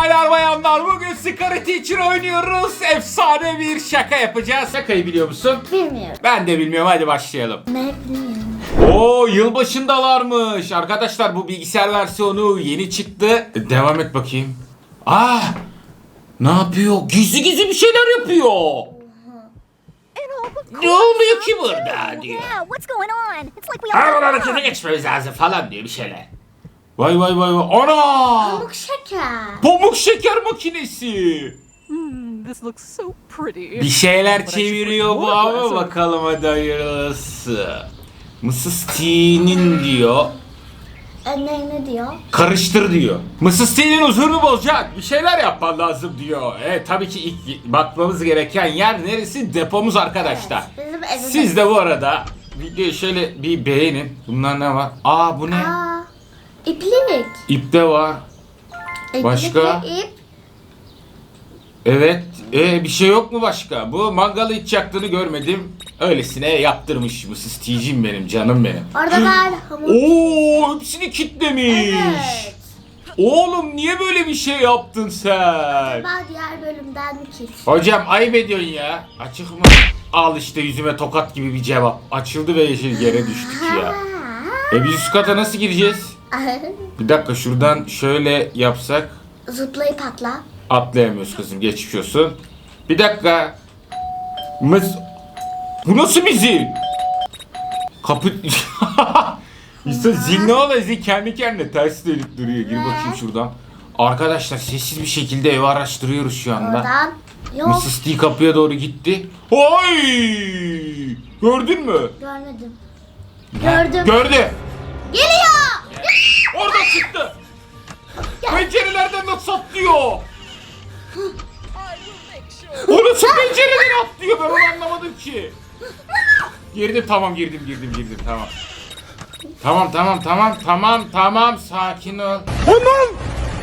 Baylar bayanlar bugün Scary Teacher oynuyoruz. Efsane bir şaka yapacağız. Şakayı biliyor musun? Bilmiyorum. Ben de bilmiyorum hadi başlayalım. Ne bilmiyorum. Oo yılbaşındalarmış. Arkadaşlar bu bilgisayar versiyonu yeni çıktı. Devam et bakayım. Aa! Ne yapıyor? Gizli gizli bir şeyler yapıyor. Ne oluyor ki burada diyor. Yeah, what's going on? It's like we all Hemen got harekete wrong. geçmemiz lazım falan diyor bir şeyler. Vay vay vay vay. Ana! Pamuk şeker. Pamuk şeker makinesi. Hmm, this looks so pretty. Bir şeyler çeviriyor bu ama bakalım hadi hayırlısı. Mrs. T'nin diyor. E, ne, diyor? Karıştır diyor. Mrs. T'nin huzurunu bozacak. Bir şeyler yapman lazım diyor. Evet tabii ki ilk bakmamız gereken yer neresi? Depomuz arkadaşlar. Evet, bizim evimiz. Siz de bu arada videoyu şöyle bir beğenin. Bunlar ne var? Aa bu ne? Aa, iplik. İpte var. İplik Başka? ve ip. Evet. E bir şey yok mu başka? Bu mangalı hiç yaktığını görmedim. Öylesine yaptırmış Mrs. T'cim benim canım benim. Orada var hamur. Oo hepsini kitlemiş. Evet. Oğlum niye böyle bir şey yaptın sen? Ben diğer bölümden kes. Hocam ayıp ediyorsun ya. Açık mı? Al işte yüzüme tokat gibi bir cevap. Açıldı ve yeşil yere düştük ya. E biz üst kata nasıl gireceğiz? Bir dakika şuradan şöyle yapsak. Zıplayıp atla. Atlayamıyoruz kızım geçmiş olsun. Bir dakika. Mız... Bu nasıl bir zil? Kapı... İşte zil ne oluyor? Zil kendi kendine ters dönüp duruyor. Gir bakayım şuradan. Arkadaşlar sessiz bir şekilde evi araştırıyoruz şu anda. Oradan. Yok. Mrs. T kapıya doğru gitti. Oy! Gördün mü? Görmedim. Gördüm. Gördü. Geliyor. Orada çıktı. Pencerelerden nasıl atlıyor? O nasıl pencereden atlıyor ben onu anlamadım ki. Girdim tamam girdim girdim girdim tamam. Tamam tamam tamam tamam tamam sakin ol. Tamam.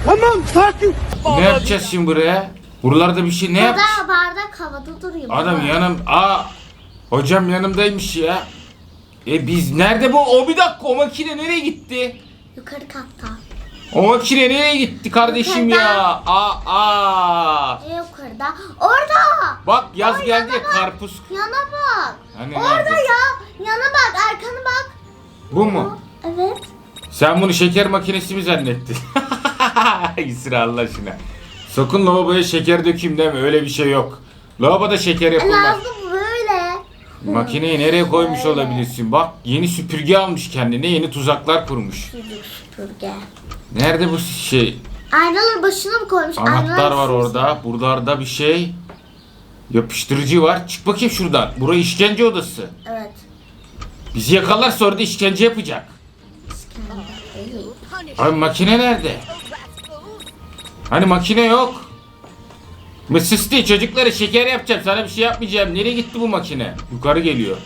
Tamam sakin. Ne yapacağız şimdi buraya? Buralarda bir şey ne yap? Burada bardak havada duruyor. Adam yanım aa hocam yanımdaymış ya. E biz nerede bu? O bir dakika o makine nereye gitti? Yukarı katta. O makine nereye gitti kardeşim ya? Aa aa. E yukarıda. Orada. Bak yaz Ay, geldi bak. karpuz. Yana bak. Hani Orada nerede? ya. Yana bak. Arkana bak. Bu mu? Evet. Sen bunu şeker makinesi mi zannettin? Gitsin Allah aşkına. Sakın lavaboya şeker dökeyim deme öyle bir şey yok. Lavaboda şeker yapılmaz. Lazım. Makineyi nereye koymuş olabilirsin? Bak yeni süpürge almış kendine yeni tuzaklar kurmuş. Çocuk süpürge. Nerede bu şey? Aynaları başına mı koymuş? Anahtar Aynalar var orada. Buralarda bir şey. Yapıştırıcı var. Çık bakayım şuradan. Burası işkence odası. Evet. Bizi yakalarsa orada işkence yapacak. Abi makine nerede? Hani makine yok. Mrs. T çocuklara şeker yapacağım. Sana bir şey yapmayacağım. Nereye gitti bu makine? Yukarı geliyor.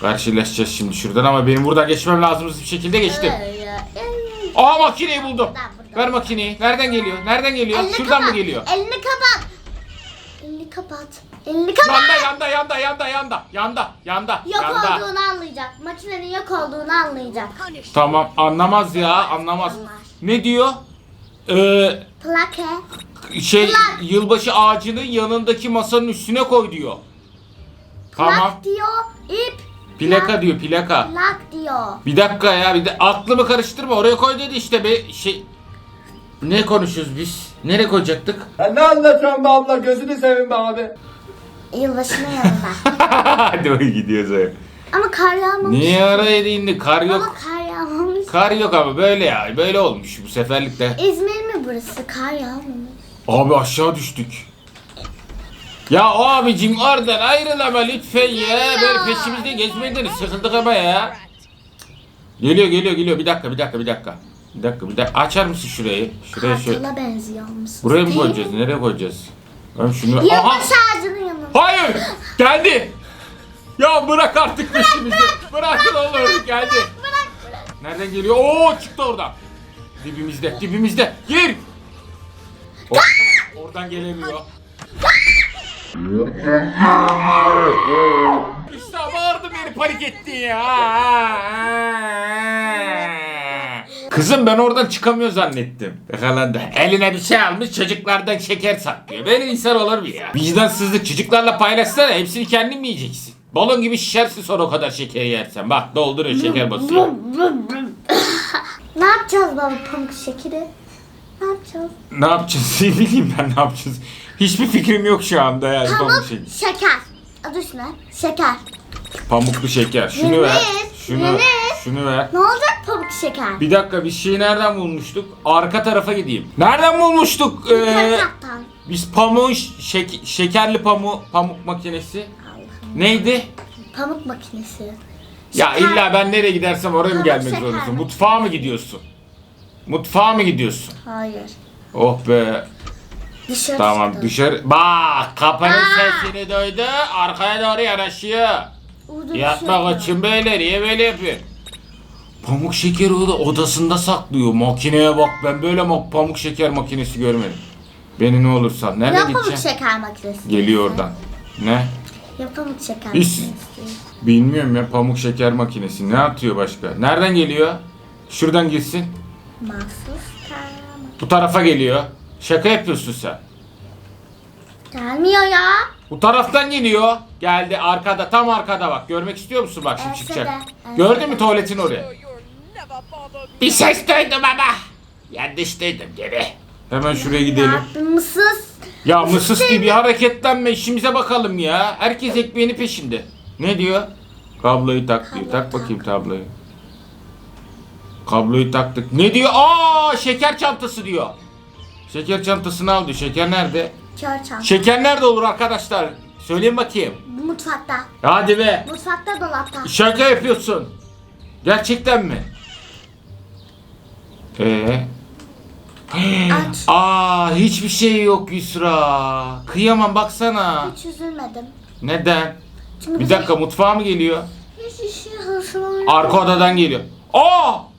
Karşılaşacağız şimdi şuradan ama benim buradan geçmem lazım hızlı bir şekilde geçtim. Aa makineyi buldum. Ver makineyi. Nereden geliyor? Nereden geliyor? Elini Şuradan kapat. mı geliyor? Elini kapat. Elini kapat. Elini kapat. Yanda yanda yanda yanda yanda yanda yanda Yok yanda. olduğunu anlayacak. Makinenin yok olduğunu anlayacak. Tamam anlamaz ya anlamaz. Ne diyor? Ee, Plake. Şey Plak. yılbaşı ağacının yanındaki masanın üstüne koy diyor. Tamam. Plak diyor. İp. Plaka diyor plaka. Plak diyor. Bir dakika ya bir de aklımı karıştırma oraya koy dedi işte be şey. Ne konuşuyoruz biz? Nereye koyacaktık? Ya ne anlatıyorsun be abla gözünü seveyim be abi. Yılbaşının yanında. Hadi bakayım gidiyoruz öyle. Ama kar yağmamış. Niye araya indi? Kar Ama yok. kar yağmamış. Kar yok ama böyle ya. Böyle olmuş bu seferlik de. İzmir mi burası? Kar yağmamış. Abi aşağı düştük. Ya abicim oradan ayrılama lütfen ya. Böyle peşimizde gezmeyin sıkıldık ama ya. Geliyor geliyor geliyor. Bir dakika bir dakika bir dakika. Bir dakika bir dakika. Açar mısın şurayı? Şuraya şöyle. Kartala benziyor musun? Buraya mı koyacağız? Nereye koyacağız? Ben şunu... Aha! Yılbaşı ağacının yanında. Hayır! Geldi! Ya bırak artık peşimizi. Bırakın oğlum geldi. Nereden geliyor? Oo çıktı oradan. Dibimizde, dibimizde. Gir! Oradan gelemiyor. işte bağırdı beni panik ettin ya. Kızım ben oradan çıkamıyor zannettim. Yakalandı. Eline bir şey almış çocuklardan şeker saklıyor. Böyle insan olur mu ya? Vicdansızlık çocuklarla paylaşsana hepsini kendin mi yiyeceksin? Balon gibi şişersin sonra o kadar şekeri yersen. Bak dolduruyor şeker basıyor. Ne yapacağız baba pamuk şekeri? Ne yapacağız? ne yapacağız? Ne bileyim ben ne yapacağız? Hiçbir fikrim yok şu anda yani Pamuk pamuk şeker. Adı üstüne şeker. Pamuklu şeker. Şunu Yenir, ver. Şunu, yenir. şunu ver. Ne olacak pamuk şeker? Bir dakika biz şeyi nereden bulmuştuk? Arka tarafa gideyim. Nereden bulmuştuk? Ee, biz pamuğun şek- şekerli pamu pamuk makinesi. Neydi? Pamuk makinesi. Ya Şeker. illa ben nereye gidersem oraya mı Pamuk gelmek şeker zorundasın? Mutfağa mı gidiyorsun? Mutfağa mı gidiyorsun? Hayır. Oh be. Dışarı Tamam çıktı. dışarı. Bak kapının sesini duydu. Arkaya doğru yanaşıyor. Orada Yatmak dışarı. için böyle niye böyle yapıyor? Pamuk şekeri o da odasında saklıyor. Makineye bak ben böyle ma- pamuk şeker makinesi görmedim. Beni ne olursa nerede Ya pamuk gideceğim? şeker makinesi. Geliyor oradan. Ne? Ya pamuk şeker Biz- makinesi. Bilmiyorum ya pamuk şeker makinesi. Ne atıyor başka? Nereden geliyor? Şuradan gitsin. Mahsus. Bu tarafa geliyor. Şaka yapıyorsun sen. Gelmiyor ya. Bu taraftan geliyor. Geldi arkada tam arkada bak. Görmek istiyor musun bak şimdi çıkacak. Gördün mü tuvaletin oraya? Bir ses duydum ama. Yanlış duydum gibi. Hemen şuraya gidelim. Ya mısız. Ya mısıs gibi hareketlenme işimize bakalım ya. Herkes ekmeğini peşinde. Ne diyor? Kabloyu tak diyor. Tak. bakayım tabloyu. Kabloyu taktık. Ne diyor? Aa şeker çantası diyor. Şeker çantasını al diyor. Şeker nerede? Kör çanta. Şeker nerede olur arkadaşlar? Söyleyin bakayım. Mutfakta. Hadi be. Mutfakta dolapta. Şaka yapıyorsun. Gerçekten mi? Ee? Aç. Aa hiçbir şey yok Yusra. Kıyamam baksana. Hiç üzülmedim. Neden? Çünkü Bir dakika mutfağa mı geliyor? Hiç işi hoşuma Arka odadan geliyor. Aa!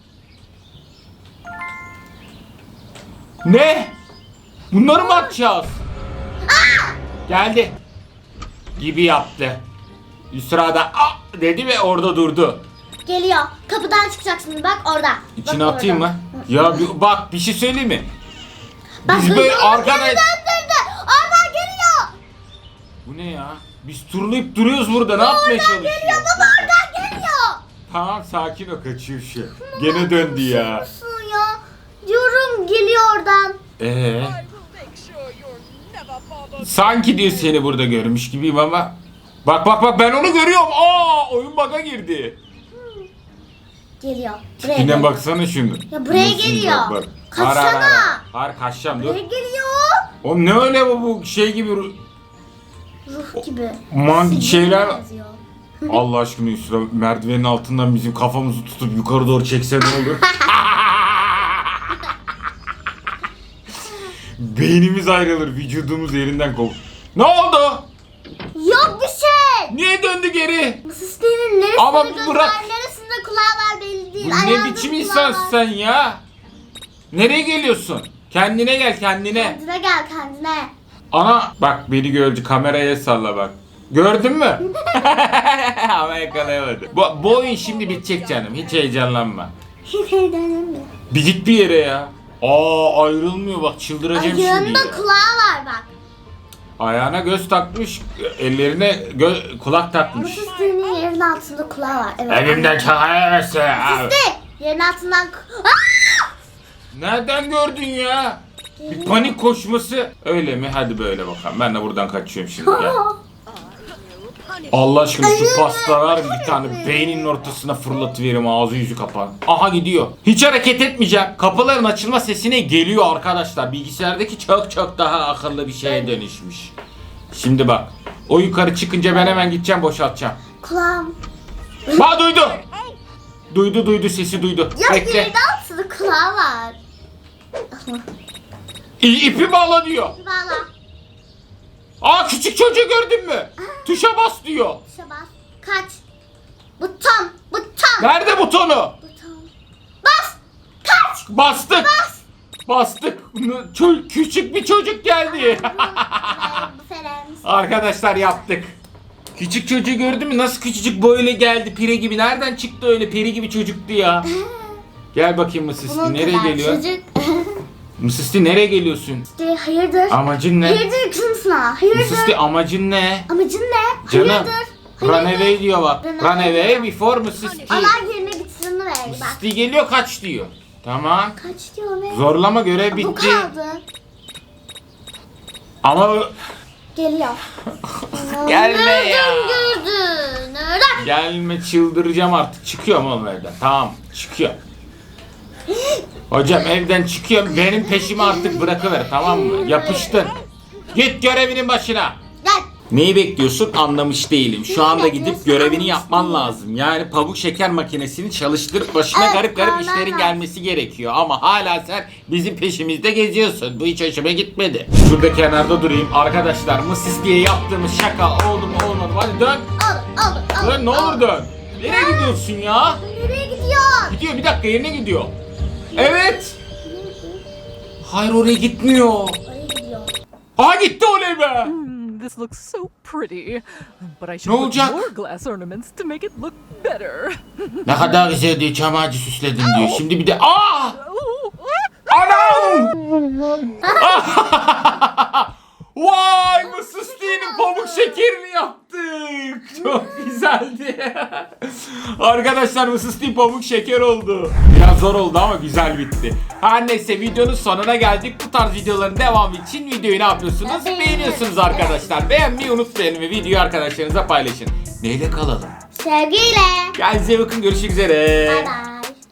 Ne? Bunları mı atacağız? Geldi. Gibi yaptı. Yusra da "Aa!" dedi ve orada durdu. Geliyor. Kapıdan çıkacaksın bak orada. İçine Bak atayım orada. mı? Ya bir- bak bir şey söyleyeyim mi? Bak Biz böyle duyuyor musun? arkada... Geri döndürdü. Oradan geliyor. Bu ne ya? Biz turlayıp duruyoruz burada. Ne yapmaya Geliyor çalışıyor? baba oradan geliyor. Tamam sakin ol kaçıyor şu. Gene döndü ya. Geliyor oradan. Ee, sanki diyor seni burada görmüş gibiyim ama. Bak bak bak ben onu görüyorum. Aa oyun bug'a girdi. Geliyor. Buraya Yine geliyor. baksana şunu. Ya buraya Nasıl geliyor. bak, bak. Kaçsana. Har, har, har. Har kaçacağım dur. Buraya geliyor. Oğlum ne öyle bu, bu şey gibi ru- Ruh gibi. man Sinyal şeyler. yazıyor. Allah aşkına Yusra merdivenin altından bizim kafamızı tutup yukarı doğru çekse ne olur? Beynimiz ayrılır, vücudumuz yerinden kop. Ne oldu? Yok bir şey. Niye döndü geri? Mısıstığının neresinde Ama gözü bırak. neresinde kulağı var belli değil. Bu ne Ayağında biçim kulağı insansın var. sen ya? Nereye geliyorsun? Kendine gel kendine. Kendine gel kendine. Ana bak beni gördü kameraya salla bak. Gördün mü? Ama yakalayamadı. Bu, bu oyun şimdi bitecek canım. Hiç heyecanlanma. Hiç heyecanlanmıyor. Bir git bir yere ya. Aa ayrılmıyor bak çıldıracağım şimdi Ayağında ya. kulağı var bak. Ayağına göz takmış, ellerine gö- kulak takmış. Mısıstığının yerin altında kulağı var. Evet. Elimden çakayamazsın. Mısıstı. Yerin altından... Aa! Nereden gördün ya? Bir panik koşması. Öyle mi? Hadi böyle bakalım. Ben de buradan kaçıyorum şimdi. Allah aşkına şu pasta var bir tane beyninin ortasına fırlatıverim ağzı yüzü kapan. Aha gidiyor. Hiç hareket etmeyeceğim. Kapıların açılma sesine geliyor arkadaşlar. Bilgisayardaki çok çok daha akıllı bir şeye dönüşmüş. Şimdi bak. O yukarı çıkınca ben hemen gideceğim boşaltacağım. Kulağım. Ha duydu. Duydu duydu sesi duydu. Ya Bekle. yerin altında kulağı var. İ- ipi bağla diyor. Valla. Küçük çocuğu gördün mü? Tuşa bas diyor. Tuşa bas. Kaç. Buton. Buton. Nerede butonu? Buton. Bas. Kaç. Bastık. Bastık. Çö- küçük bir çocuk geldi. Arkadaşlar yaptık. Küçük çocuğu gördün mü? Nasıl küçücük böyle geldi pire gibi. Nereden çıktı öyle peri gibi çocuktu ya? Gel bakayım Mısısti Bunun nereye geliyor? Çocuk. Mısısti nereye geliyorsun? İşte hayırdır? Amacın ne? Hayırdır kızımsına? Hayırdır? Mısısti amacın ne? Amacın ne? Canım. Hayırdır? Run away diyor bak. Run away before Mısısti. Allah yerine gitsin ver bak. Mısısti geliyor kaç diyor. Tamam. Kaç diyor ne? Zorlama görev Bu bitti. kaldı. Ama Geliyor. Gelme ya. Gördün? Nereden? gelme çıldıracağım artık. Çıkıyorum oğlum evden. Tamam çıkıyor. Hocam evden çıkıyorum. Benim peşimi artık bırakıver tamam mı? Yapıştın. Git görevinin başına. Neyi bekliyorsun anlamış değilim. Şu anda gidip görevini yapman lazım. Yani pamuk şeker makinesini çalıştırıp başına Evet, garip garip işlerin tamam. gelmesi gerekiyor. Ama hala sen bizim peşimizde geziyorsun. Bu hiç hoşuma gitmedi. Şurada kenarda durayım. Arkadaşlar mısız diye yaptığımız şaka oldu mu olmadı mı? Hadi dön. Al al al. Dön ne olur dön. Nereye gidiyorsun ya? Nereye gidiyor? Gidiyor bir dakika yerine gidiyor. Evet. Hayır oraya gitmiyor. Oraya gidiyor. Aha gitti oley be. Hmm, this looks so pretty, but I should put more glass ornaments to make it look better. Ne kadar güzel diyor çam ağacı süsledim diyor. Şimdi bir de aa! Oh, Anam! Vay Mısısti'nin pamuk şekerini yaptık. Çok güzeldi. Arkadaşlar Mısısti pamuk şeker oldu. Biraz zor oldu ama güzel bitti. Her neyse videonun sonuna geldik. Bu tarz videoların devamı için videoyu ne yapıyorsunuz? Beğeniyorsunuz arkadaşlar. Beğenmeyi unutmayın ve videoyu arkadaşlarınıza paylaşın. Neyle kalalım? Sevgiyle. Kendinize bakın görüşmek üzere. Bye bye.